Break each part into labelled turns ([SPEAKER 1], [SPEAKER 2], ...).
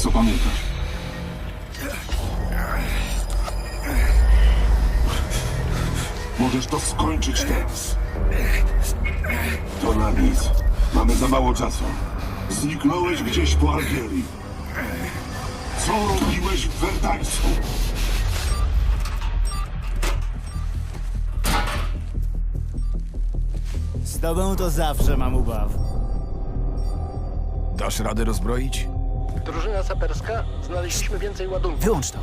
[SPEAKER 1] co pamiętasz. Możesz to skończyć teraz. To na nic. Mamy za mało czasu. Zniknąłeś gdzieś po Algierii. Co robiłeś w Werdańsku?
[SPEAKER 2] Z tobą to zawsze mam ubaw.
[SPEAKER 3] Dasz radę rozbroić?
[SPEAKER 4] Drużyna saperska, znaleźliśmy więcej ładunków.
[SPEAKER 2] Wyłącz to.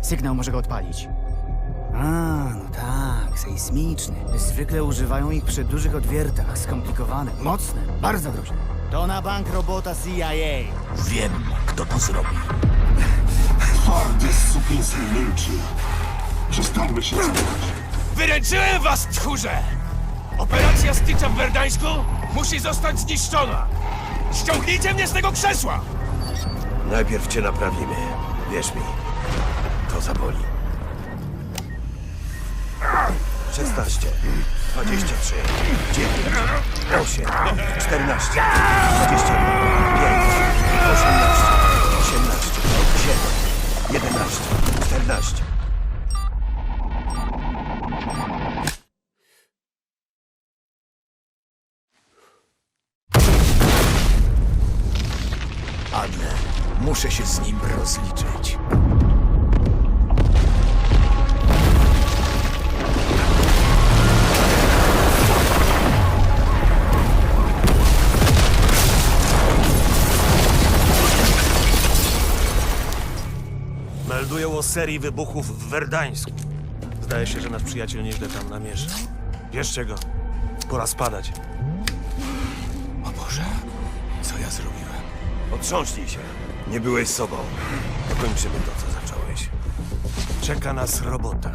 [SPEAKER 2] Sygnał może go odpalić. A, no tak, sejsmiczny. Zwykle używają ich przy dużych odwiertach. Skomplikowane, mocne, bardzo groźne. To na bank robota CIA.
[SPEAKER 3] Wiem, kto to zrobi.
[SPEAKER 1] Twardy sukinsyn milczy. Przestańmy się zabierać.
[SPEAKER 5] Wyręczyłem was, tchórze! Operacja Stitcha w Werdańsku musi zostać zniszczona! Ściągnijcie mnie z tego krzesła!
[SPEAKER 6] Najpierw cię naprawimy. Wierz mi. To zaboli. 16, 23, 9, 8, 14, 21, 5, 18, 18, 7, 11, 14.
[SPEAKER 3] Adler, muszę się z nim rozliczyć.
[SPEAKER 7] Meldują o serii wybuchów w Werdańsku. Zdaje się, że nasz przyjaciel nieźle tam namierza. Bierzcie go. Pora spadać.
[SPEAKER 3] O Boże, co ja zrobiłem?
[SPEAKER 6] Otrząśnij się. Nie byłeś sobą. Dokończymy to, co zacząłeś.
[SPEAKER 7] Czeka nas robota.